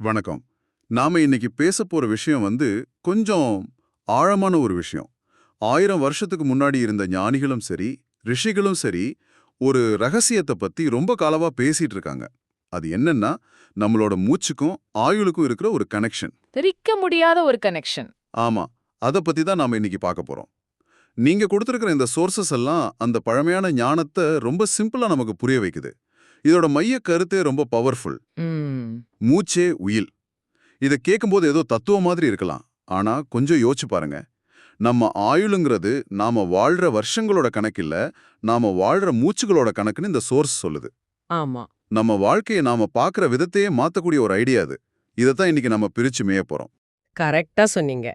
வணக்கம். நாம இன்னைக்கு பேச போற விஷயம் வந்து கொஞ்சம் ஆழமான ஒரு விஷயம். ஆயிரம் வருஷத்துக்கு முன்னாடி இருந்த ஞானிகளும் சரி ரிஷிகளும் சரி ஒரு ரகசியத்தை பத்தி ரொம்ப காலமா பேசிட்டு இருக்காங்க. அது என்னன்னா நம்மளோட மூச்சுக்கும் ஆயுளுக்கும் இருக்கிற ஒரு கனெக்ஷன் பிரிக்க முடியாத ஒரு கனெக்ஷன் ஆமா. அத பத்தி தான் நாம இன்னைக்கு பார்க்க போறோம். நீங்க கொடுத்திருக்கிற இந்த சோர்சஸ் எல்லாம் அந்த பழமையான ஞானத்தை ரொம்ப சிம்பிளா நமக்கு புரிய வைக்குது. இதோட மைய கருத்தே ரொம்ப பவர்ஃபுல் மூச்சே உயில். இதை கேட்கும்போது ஏதோ தத்துவம் மாதிரி இருக்கலாம். ஆனா கொஞ்சம் யோசிச்சு பாருங்க. நம்ம ஆயுளுங்கிறது நாம வாழ்ற வருஷங்களோட கணக்கில்ல நாம வாழ்ற மூச்சுகளோட கணக்குன்னு இந்த சோர்ஸ் சொல்லுது. ஆமா. நம்ம வாழ்க்கையை நாம பார்க்குற விதத்தையே மாத்தக்கூடிய ஒரு ஐடியா அது. இதைத்தான் இன்னைக்கு நம்ம பிரிச்சு மேய போறோம். கரெக்டா சொன்னீங்க.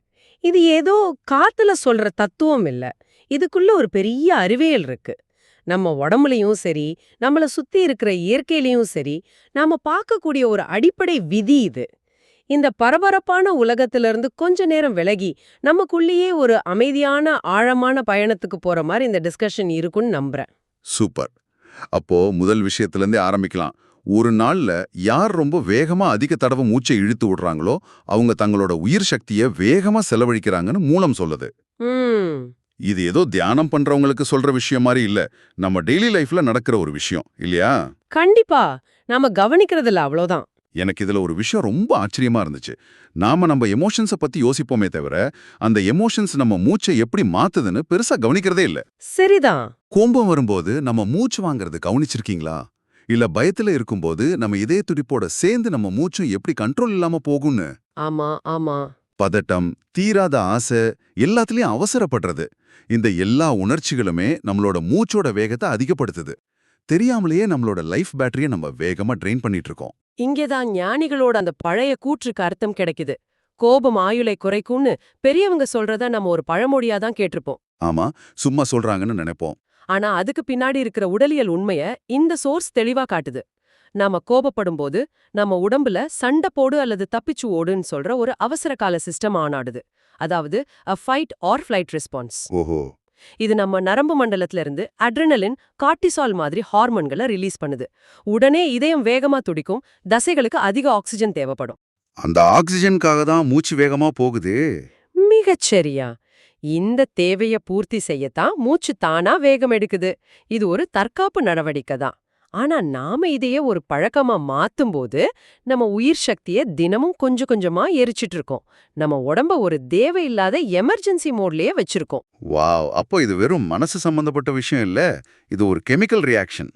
இது ஏதோ காத்துல சொல்ற தத்துவம் இல்ல. இதுக்குள்ள ஒரு பெரிய அறிவியல் இருக்கு. நம்ம உடம்புலயும் சரி நம்மள சுத்தி இருக்கிற இயற்கையிலயும் சரி நாம பார்க்கக்கூடிய ஒரு அடிப்படை விதி இது. இந்த பரபரப்பான உலகத்திலிருந்து கொஞ்ச நேரம் விலகி நமக்குள்ளேயே ஒரு அமைதியான ஆழமான பயணத்துக்கு போற மாதிரி இந்த டிஸ்கஷன் இருக்கும்னு நம்புறேன். சூப்பர். அப்போ முதல் விஷயத்துல இருந்தே ஆரம்பிக்கலாம். ஒரு நாள்ல யார் ரொம்ப வேகமா அதிக தடவை மூச்சை இழுத்து விடுறாங்களோ அவங்க தங்களோட உயிர் சக்தியை வேகமா செலவழிக்கிறாங்கன்னு மூலம் சொல்லுது. இது ஏதோ தியானம் பண்றவங்களுக்கு சொல்ற விஷயம் மாதிரி இல்ல. நம்ம டெய்லி லைஃப்ல நடக்கிற ஒரு விஷயம் இல்லையா? கண்டிப்பா. நாம கவனிக்கிறதில்ல அவ்வளோதான் எனக்கு இதுல ஒரு விஷயம் ரொம்ப ஆச்சரியமா இருந்துச்சு. நாம நம்ம எமோஷன்ஸ பத்தி யோசிப்போமே தவிர அந்த எமோஷன்ஸ் நம்ம மூச்சை எப்படி மாத்துதுன்னு பெருசா கவனிக்கிறதே இல்ல. சரிதான். கோம்பம் வரும்போது நம்ம மூச்சு வாங்குறது கவனிச்சிருக்கீங்களா? இல்ல பயத்துல இருக்கும்போது நம்ம இதய துடிப்போட சேர்ந்து நம்ம மூச்சும் எப்படி கண்ட்ரோல் இல்லாம போகும்னு? ஆமா ஆமா. பதட்டம் தீராத ஆசை எல்லாத்துலயும் அவசரப்படுறது. இந்த எல்லா உணர்ச்சிகளுமே நம்மளோட மூச்சோட வேகத்தை அதிகப்படுத்துது. தெரியாமலேயே நம்மளோட லைஃப் பேட்டரியை நம்ம வேகமா ட்ரெயின் பண்ணிட்டு இருக்கோம் இங்கேதான் ஞானிகளோட அந்த பழைய கூற்றுக்கு அர்த்தம் கிடைக்குது. கோபம் ஆயுளை குறைக்கும்னு பெரியவங்க சொல்றத நம்ம ஒரு பழமொழியா தான் கேட்டிருப்போம். ஆமா சும்மா சொல்றாங்கன்னு நினைப்போம். ஆனா அதுக்கு பின்னாடி இருக்கிற உடலியல் உண்மைய இந்த சோர்ஸ் தெளிவா காட்டுது. நாம கோபப்படும் போது நம்ம உடம்புல சண்டை போடு அல்லது தப்பிச்சு ஓடுன்னு சொல்ற ஒரு அவசர கால சிஸ்டம் ஆனாடுது. அதாவது அ ஃபைட் ஆர் ஃபிளைட் ரெஸ்பான்ஸ் ஓஹோ. இது நம்ம நரம்பு மண்டலத்துல இருந்து அட்ரினலின் கார்டிசால் மாதிரி ஹார்மோன்களை ரிலீஸ் பண்ணுது. உடனே இதயம் வேகமா துடிக்கும் தசைகளுக்கு அதிக ஆக்சிஜன் தேவைப்படும். அந்த ஆக்சிஜனுக்காக தான் மூச்சு வேகமா போகுது. மிகச் சரியா. இந்த தேவைய பூர்த்தி செய்யத்தான் மூச்சு தானா வேகம் எடுக்குது இது ஒரு தற்காப்பு நடவடிக்கை தான் ஆனா நாம இதையே ஒரு பழக்கமா மாத்தும்போது நம்ம உயிர் சக்திய தினமும் கொஞ்சம் கொஞ்சமா எரிச்சிட்டு இருக்கோம். நம்ம உடம்ப ஒரு தேவையில்லாத எமர்ஜென்சி மோட்லயே வச்சிருக்கோம். வாவ்! அப்போ இது வெறும் மனசு சம்பந்தப்பட்ட விஷயம் இல்ல இது ஒரு கெமிக்கல் ரியாக்ஷன்.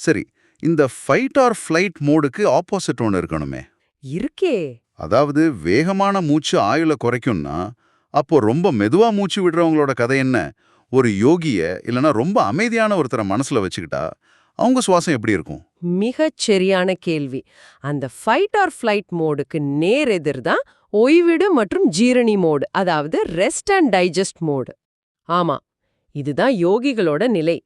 சரி இந்த ஃபைட் ஆர் ஃப்ளைட் மோடுக்கு ஆப்போசிட் ஒன்று இருக்கணுமே. இருக்கே. அதாவது வேகமான மூச்சு ஆயுள குறைக்கும்னா அப்போ ரொம்ப மெதுவா மூச்சு விடுறவங்களோட கதை என்ன? ஒரு யோகிய இல்லனா ரொம்ப அமைதியான ஒருத்தரை மனசுல வச்சுக்கிட்டா அவங்க சுவாசம் எப்படி இருக்கும்? மிகச் சரியான கேள்வி. அந்த ஃபைட் ஆர் ஃப்ளைட் மோடுக்கு நேர் எதிர் தான் ஓய்விடு மற்றும் ஜீரணி மோடு அதாவது ரெஸ்ட் அண்ட் டைஜஸ்ட் மோடு ஆமா இதுதான் யோகிகளோட நிலை.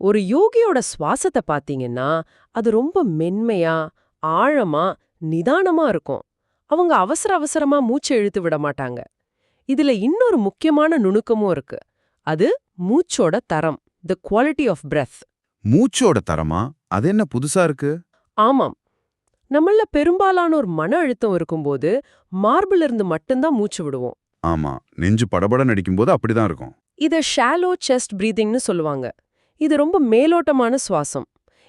ஒரு யோகியோட சுவாசத்தை பாத்தீங்கன்னா அது ரொம்ப மென்மையா ஆழமா நிதானமா இருக்கும். அவங்க அவசர அவசரமா மூச்சை இழுத்து விட மாட்டாங்க. இதுல இன்னொரு முக்கியமான நுணுக்கமும் இருக்கு. அது மூச்சோட தரம் த குவாலிட்டி ஆஃப் பிரெத் மூச்சோட தரமா? அது என்ன புதுசா இருக்கு? ஆமாம். நம்மள பெரும்பாலானோர் மன அழுத்தம் இருக்கும்போது மார்பிள் இருந்து மட்டும்தான் மூச்சு விடுவோம். ஆமா. நெஞ்சு படபட நடிக்கும்போது அப்படிதான் இருக்கும். இத ஷாலோ செஸ்ட் பிரீதிங்னு சொல்லுவாங்க. இது ரொம்ப மேலோட்டமான சுவாசம்.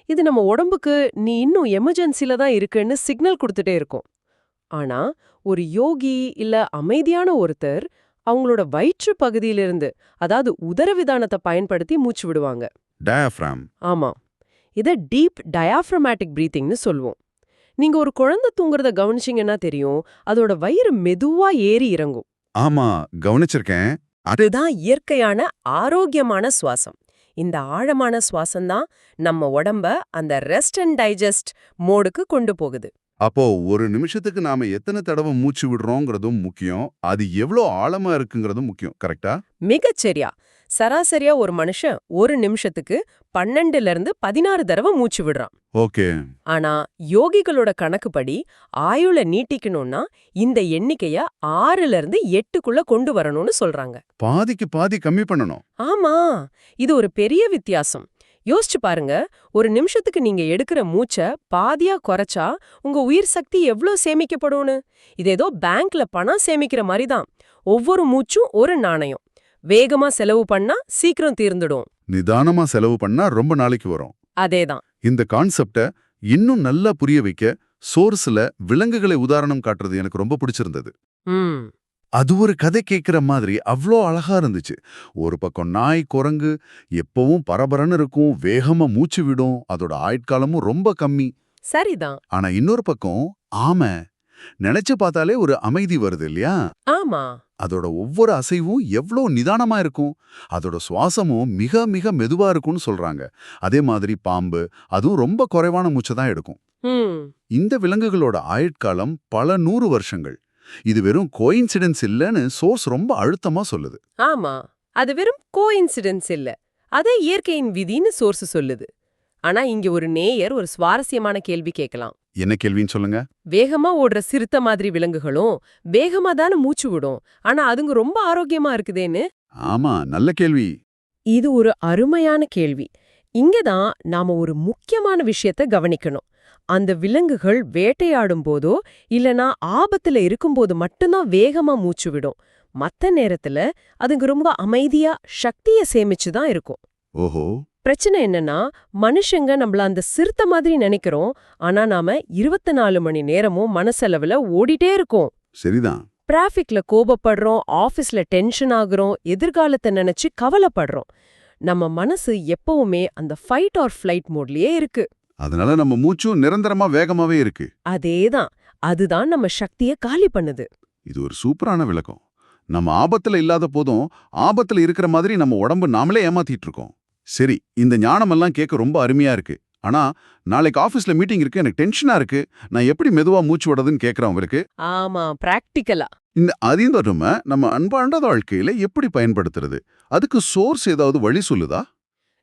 இது நம்ம உடம்புக்கு நீ இன்னும் எமர்ஜென்சில தான் இருக்குன்னு சிக்னல் கொடுத்துட்டே இருக்கும். ஆனா ஒரு யோகி இல்ல அமைதியான ஒருத்தர் அவங்களோட வயிற்று பகுதியிலிருந்து அதாவது உதரவிதானத்தை பயன்படுத்தி மூச்சு விடுவாங்க. டயாஃப்ராம் ஆமா. இத டீப் டயாஃப்ரமேட்டிக் பிரீத்திங்னு சொல்லுவோம். நீங்க ஒரு குழந்தை தூங்குறத கவனிச்சீங்கன்னா தெரியும் அதோட வயிறு மெதுவா ஏறி இறங்கும். ஆமா கவனிச்சிருக்கேன். அதுதான் இயற்கையான ஆரோக்கியமான சுவாசம். இந்த ஆழமான சுவாசம் தான் நம்ம உடம்ப அந்த ரெஸ்ட் அண்ட் டைஜஸ்ட் மோடுக்கு கொண்டு போகுது. அப்போ ஒரு நிமிஷத்துக்கு நாம எத்தனை தடவை மூச்சு விடுறோங்கிறதும் முக்கியம். அது எவ்வளோ ஆழமா இருக்குங்கிறதும் முக்கியம். கரெக்டா? மிகச் சரியா சராசரியா ஒரு மனுஷன் ஒரு நிமிஷத்துக்கு பன்னெண்டுல இருந்து பதினாறு தடவை மூச்சு விடுறான். ஓகே. ஆனா யோகிகளோட கணக்குப்படி ஆயுள நீட்டிக்கணும்னா இந்த எண்ணிக்கைய ஆறுல இருந்து எட்டுக்குள்ள கொண்டு வரணும்னு சொல்றாங்க. பாதிக்கு பாதி கம்மி பண்ணணும். ஆமா இது ஒரு பெரிய வித்தியாசம். யோசிச்சு பாருங்க ஒரு நிமிஷத்துக்கு நீங்க எடுக்கிற மூச்ச பாதியா குறைச்சா உங்க உயிர் சக்தி எவ்ளோ சேமிக்கப்படும்னு? இது ஏதோ பேங்க்ல பணம் சேமிக்கிற மாதிரி தான் ஒவ்வொரு மூச்சும் ஒரு நாணயம். வேகமா செலவு பண்ணா சீக்கிரம் தீர்ந்துடும். நிதானமா செலவு பண்ணா ரொம்ப நாளைக்கு வரும். அதேதான். இந்த கான்செப்ட இன்னும் நல்லா புரிய வைக்க சோர்ஸ்ல விலங்குகளை உதாரணம் காட்டுறது எனக்கு ரொம்ப பிடிச்சிருந்தது. அது ஒரு கதை கேட்கிற மாதிரி அவ்ளோ அழகா இருந்துச்சு. ஒரு பக்கம் நாய் குரங்கு எப்பவும் பரபரன்னு இருக்கும் வேகமா மூச்சு விடும் அதோட ஆயுட்காலமும் ரொம்ப கம்மி. சரிதான். ஆனா இன்னொரு பக்கம் ஆமை நினைச்சு பார்த்தாலே ஒரு அமைதி வருது இல்லையா? ஆமா. அதோட ஒவ்வொரு அசைவும் எவ்ளோ நிதானமா இருக்கும்? அதோட சுவாசமும் மிக மிக மெதுவா இருக்கும்னு சொல்றாங்க. அதே மாதிரி பாம்பு அதுவும் ரொம்ப குறைவான மூச்சை தான் எடுக்கும். இந்த விலங்குகளோட ஆயுட்காலம் பல நூறு வருஷங்கள். இது வெறும் கோயின்சிடென்ஸ் இல்லைன்னு சோர்ஸ் ரொம்ப அழுத்தமா சொல்லுது. ஆமா. அது வெறும் கோஇன்சிடென்ஸ் இல்ல. அதே இயற்கையின் விதின்னு சோர்ஸ் சொல்லுது. ஆனா இங்க ஒரு நேயர் ஒரு சுவாரஸ்யமான கேள்வி கேட்கலாம். என்ன கேள்வின்னு சொல்லுங்க. வேகமா ஓடுற சிறுத்தை மாதிரி விலங்குகளும் வேகமா தானே மூச்சு விடும். ஆனா அதுங்க ரொம்ப ஆரோக்கியமா இருக்குதேன்னு? ஆமா நல்ல கேள்வி. இது ஒரு அருமையான கேள்வி. இங்கதான் நாம ஒரு முக்கியமான விஷயத்த கவனிக்கணும். அந்த விலங்குகள் வேட்டையாடும் போதோ இல்லனா ஆபத்துல இருக்கும்போது மட்டும்தான் வேகமா மூச்சு விடும். மத்த நேரத்துல அதுங்க ரொம்ப அமைதியா சக்திய சேமிச்சு தான் இருக்கும். ஓஹோ. பிரச்சனை என்னன்னா மனுஷங்க நம்மள அந்த சிறுத்தை மாதிரி நினைக்கிறோம். ஆனா நாம இருபத்தி நாலு மணி நேரமும் மனசளவுல ஓடிட்டே இருக்கோம். சரிதான். டிராஃபிக்ல கோபப்படுறோம் ஆபீஸ்ல டென்ஷன் ஆகுறோம் எதிர்காலத்தை நினைச்சு கவலைப்படுறோம். நம்ம மனசு எப்பவுமே அந்த ஃபைட் ஆர் ஃப்ளைட் மோட்லயே இருக்கு. அதனால நம்ம மூச்சும் நிரந்தரமா வேகமாவே இருக்கு. அதேதான். அதுதான் நம்ம சக்திய காலி பண்ணுது. இது ஒரு சூப்பரான விளக்கம். நம்ம ஆபத்துல இல்லாத போதும் ஆபத்துல இருக்கிற மாதிரி நம்ம உடம்பு நாமளே ஏமாத்திட்டு இருக்கோம். சரி இந்த ஞானமெல்லாம் கேட்க ரொம்ப அருமையா இருக்கு. ஆனா நாளைக்கு ஆபீஸ்ல மீட்டிங் இருக்கு எனக்கு டென்ஷனா இருக்கு. நான் எப்படி மெதுவா மூச்சு விடுறதுன்னு கேக்குறேன் அவருக்கு ஆமா பிராக்டிக்கலா? இந்த அதிந்தருமை நம்ம அன்பாண்ட வாழ்க்கையில எப்படி பயன்படுத்துறது? அதுக்கு சோர்ஸ் ஏதாவது வழி சொல்லுதா?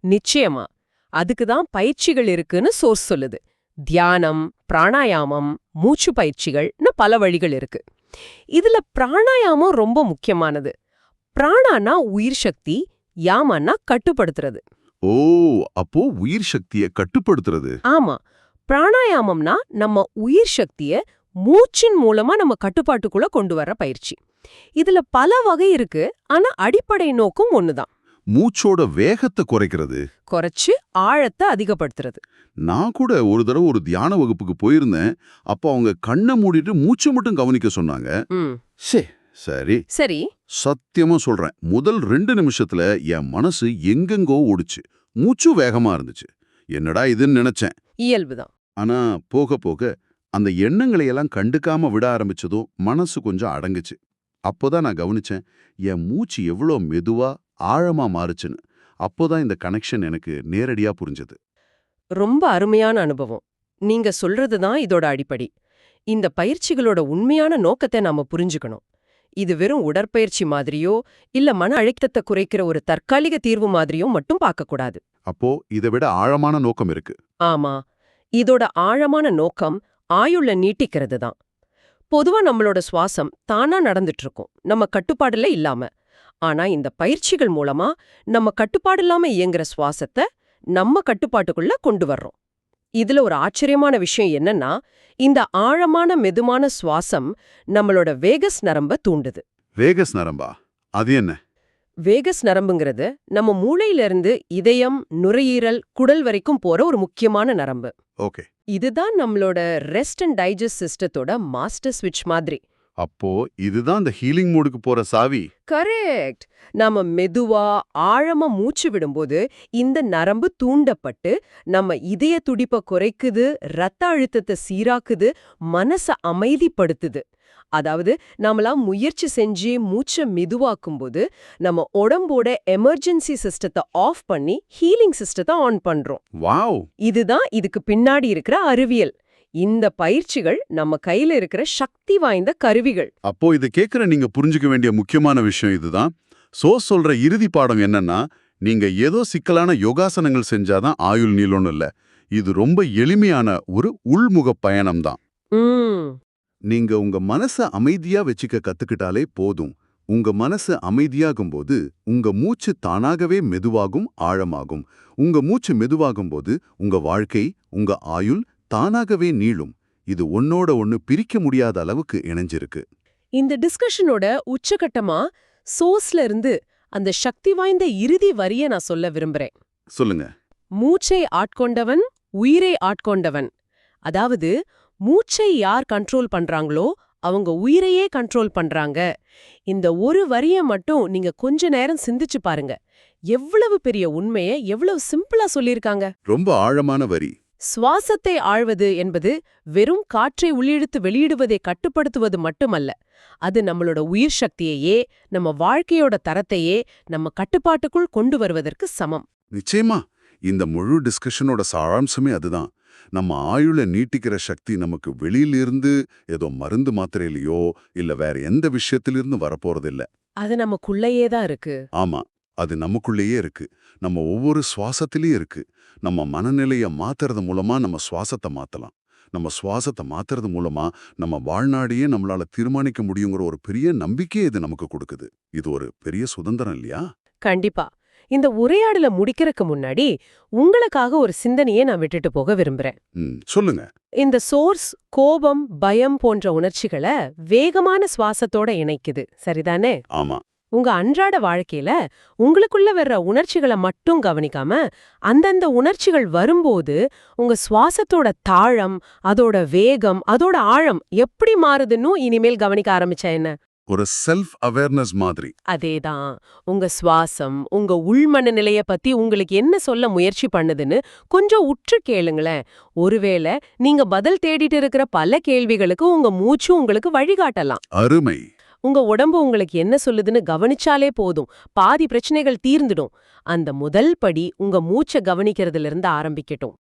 நிச்சயமா. அதுக்கு தான் பயிற்சிகள் இருக்குன்னு சோர்ஸ் சொல்லுது. தியானம் பிராணாயாமம் மூச்சு பயிற்சிகள்னு பல வழிகள் இருக்கு. இதுல பிராணாயாமம் ரொம்ப முக்கியமானது. பிராணானா உயிர் சக்தி யாமன்னா கட்டுப்படுத்துறது. ஓ அப்போ உயிர் சக்தியை கட்டுப்படுத்துறது. ஆமா. பிராணாயாமம்னா நம்ம உயிர் சக்திய மூச்சின் மூலமா நம்ம கட்டுப்பாட்டுக்குள்ள கொண்டு வர பயிற்சி. இதுல பல வகை இருக்கு. ஆனா அடிப்படை நோக்கம் ஒண்ணுதான். மூச்சோட வேகத்தை குறைக்கிறது. குறைச்சு ஆழத்தை அதிகப்படுத்துறது. நான் கூட ஒரு தடவை ஒரு தியான வகுப்புக்கு போயிருந்தேன். அப்போ அவங்க கண்ணை மூடிட்டு மூச்சை மட்டும் கவனிக்க சொன்னாங்க. சே சரி. சரி. சத்தியமா சொல்றேன். முதல் ரெண்டு நிமிஷத்துல என் மனசு எங்கெங்கோ ஓடுச்சு. மூச்சும் வேகமா இருந்துச்சு. என்னடா இதுன்னு நினைச்சேன். இயல்புதான். ஆனா போக போக அந்த எண்ணங்களை எல்லாம் கண்டுக்காம விட ஆரம்பிச்சதும் மனசு கொஞ்சம் அடங்குச்சு. அப்போதான் நான் கவனிச்சேன் என் மூச்சு எவ்வளோ மெதுவா ஆழமா மாறுச்சுன்னு. அப்போதான் இந்த கனெக்ஷன் எனக்கு நேரடியா புரிஞ்சது. ரொம்ப அருமையான அனுபவம். நீங்க சொல்றது தான் இதோட அடிப்படை. இந்த பயிற்சிகளோட உண்மையான நோக்கத்தை நாம புரிஞ்சுக்கணும். இது வெறும் உடற்பயிற்சி மாதிரியோ இல்ல மன அழுத்தத்தை குறைக்கிற ஒரு தற்காலிக தீர்வு மாதிரியோ மட்டும் பார்க்கக்கூடாது அப்போ இதை விட ஆழமான நோக்கம் இருக்கு. ஆமா. இதோட ஆழமான நோக்கம் ஆயுள்ள நீட்டிக்கிறது தான். பொதுவா நம்மளோட சுவாசம் தானா நடந்துட்டு இருக்கும். நம்ம கட்டுப்பாடுல இல்லாம. ஆனா இந்த பயிற்சிகள் மூலமா நம்ம கட்டுப்பாடு இல்லாம இயங்குற சுவாசத்தை நம்ம கட்டுப்பாட்டுக்குள்ள கொண்டு வர்றோம். இதுல ஒரு ஆச்சரியமான விஷயம் என்னன்னா இந்த ஆழமான மெதுமான சுவாசம் நம்மளோட வேகஸ் நரம்ப தூண்டுது. வேகஸ் நரம்பா? அது என்ன? வேகஸ் நரம்புங்கிறது நம்ம மூளையில இருந்து இதயம் நுரையீரல் குடல் வரைக்கும் போற ஒரு முக்கியமான நரம்பு. ஓகே. இதுதான் நம்மளோட ரெஸ்ட் அண்ட் டைஜஸ்ட் சிஸ்டத்தோட மாஸ்டர் ஸ்விட்ச் மாதிரி. அப்போ இதுதான் இந்த ஹீலிங் மூடுக்கு போற சாவி. கரெக்ட் நாம மெதுவா ஆழமா மூச்சு விடும்போது இந்த நரம்பு தூண்டப்பட்டு நம்ம இதய துடிப்ப குறைக்குது ரத்த அழுத்தத்தை சீராக்குது மனச அமைதிப்படுத்துது. அதாவது நாமலாம் முயற்சி செஞ்சு மூச்சை மெதுவாக்கும்போது நம்ம உடம்போட எமர்ஜென்சி சிஸ்டத்தை ஆஃப் பண்ணி ஹீலிங் சிஸ்டத்தை ஆன் பண்றோம். வாவ்! இதுதான் இதுக்கு பின்னாடி இருக்கிற அறிவியல். இந்த பயிற்சிகள் நம்ம கையில இருக்கிற சக்தி வாய்ந்த கருவிகள். அப்போ இதை கேட்குற நீங்க புரிஞ்சுக்க வேண்டிய முக்கியமான விஷயம் இதுதான். சோ சொல்ற இறுதி பாடம் என்னன்னா நீங்க ஏதோ சிக்கலான யோகாசனங்கள் செஞ்சாதான் ஆயுள் நீளம்னு இல்ல. இது ரொம்ப எளிமையான ஒரு உள்முக பயணம்தான். நீங்க உங்க மனச அமைதியா வச்சுக்க கத்துக்கிட்டாலே போதும். உங்க மனசு அமைதியாகும்போது உங்க மூச்சு தானாகவே மெதுவாகும் ஆழமாகும். உங்க மூச்சு மெதுவாகும்போது உங்க வாழ்க்கை உங்க ஆயுள் தானாகவே நீளும். இது ஒன்னோட ஒன்னு பிரிக்க முடியாத அளவுக்கு இணைஞ்சிருக்கு. இந்த டிஸ்கஷனோட உச்சகட்டமா சோர்ஸ்ல இருந்து அந்த சக்தி வாய்ந்த இறுதி வரிய நான் சொல்ல விரும்புறேன். சொல்லுங்க. மூச்சை ஆட்கொண்டவன் உயிரை ஆட்கொண்டவன். அதாவது மூச்சை யார் கண்ட்ரோல் பண்றாங்களோ அவங்க உயிரையே கண்ட்ரோல் பண்றாங்க. இந்த ஒரு வரிய மட்டும் நீங்க கொஞ்ச நேரம் சிந்திச்சு பாருங்க. எவ்வளவு பெரிய உண்மையை எவ்வளவு சிம்பிளா சொல்லியிருக்காங்க. ரொம்ப ஆழமான வரி. சுவாசத்தை ஆழ்வது என்பது வெறும் காற்றை உள்ளிழுத்து வெளியிடுவதை கட்டுப்படுத்துவது மட்டுமல்ல. அது நம்மளோட உயிர் சக்தியையே நம்ம வாழ்க்கையோட தரத்தையே நம்ம கட்டுப்பாட்டுக்குள் கொண்டு வருவதற்கு சமம். நிச்சயமா. இந்த முழு டிஸ்கஷனோட சாராம்சமே அதுதான். நம்ம ஆயுள நீட்டிக்கிற சக்தி நமக்கு வெளியிலிருந்து ஏதோ மருந்து மாத்திரையிலையோ இல்ல வேற எந்த விஷயத்திலிருந்து வரப்போறதில்ல. அது நமக்குள்ளேயே தான் இருக்கு. ஆமா. அது நமக்குள்ளேயே இருக்கு. நம்ம ஒவ்வொரு சுவாசத்திலயும் இருக்கு. நம்ம மனநிலைய மாத்துறது மூலமா நம்ம சுவாசத்தை மாத்தலாம். நம்ம சுவாசத்தை மாத்துறது மூலமா நம்ம வாழ்நாடையே நம்மளால தீர்மானிக்க முடியுங்கிற ஒரு பெரிய நம்பிக்கையை இது நமக்கு கொடுக்குது. இது ஒரு பெரிய சுதந்திரம் இல்லையா? கண்டிப்பா. இந்த உரையாடல முடிக்கிறதுக்கு முன்னாடி உங்களுக்காக ஒரு சிந்தனையை நான் விட்டுட்டு போக விரும்புறேன். ம் சொல்லுங்க. இந்த சோர்ஸ் கோபம் பயம் போன்ற உணர்ச்சிகளை வேகமான சுவாசத்தோட இணைக்குது. சரிதானே? ஆமா. உங்க அன்றாட வாழ்க்கையில உங்களுக்குள்ள வர்ற உணர்ச்சிகளை மட்டும் கவனிக்காம அந்தந்த உணர்ச்சிகள் வரும்போது உங்க சுவாசத்தோட தாழம் அதோட வேகம் அதோட ஆழம் எப்படி மாறுதுன்னு இனிமேல் கவனிக்க ஆரம்பிச்சா என்ன? ஒரு செல்ஃப் அவேர்னஸ் மாதிரி. அதேதான். உங்க சுவாசம் உங்க உள்மன நிலைய பத்தி உங்களுக்கு என்ன சொல்ல முயற்சி பண்ணுதுன்னு கொஞ்சம் உற்று கேளுங்களேன். ஒருவேளை நீங்க பதில் தேடிட்டு இருக்கிற பல கேள்விகளுக்கு உங்க மூச்சு உங்களுக்கு வழிகாட்டலாம். அருமை. உங்க உடம்பு உங்களுக்கு என்ன சொல்லுதுன்னு கவனிச்சாலே போதும். பாதி பிரச்சனைகள் தீர்ந்துடும். அந்த முதல் படி உங்க மூச்சை கவனிக்கிறதுல இருந்து ஆரம்பிக்கட்டும்.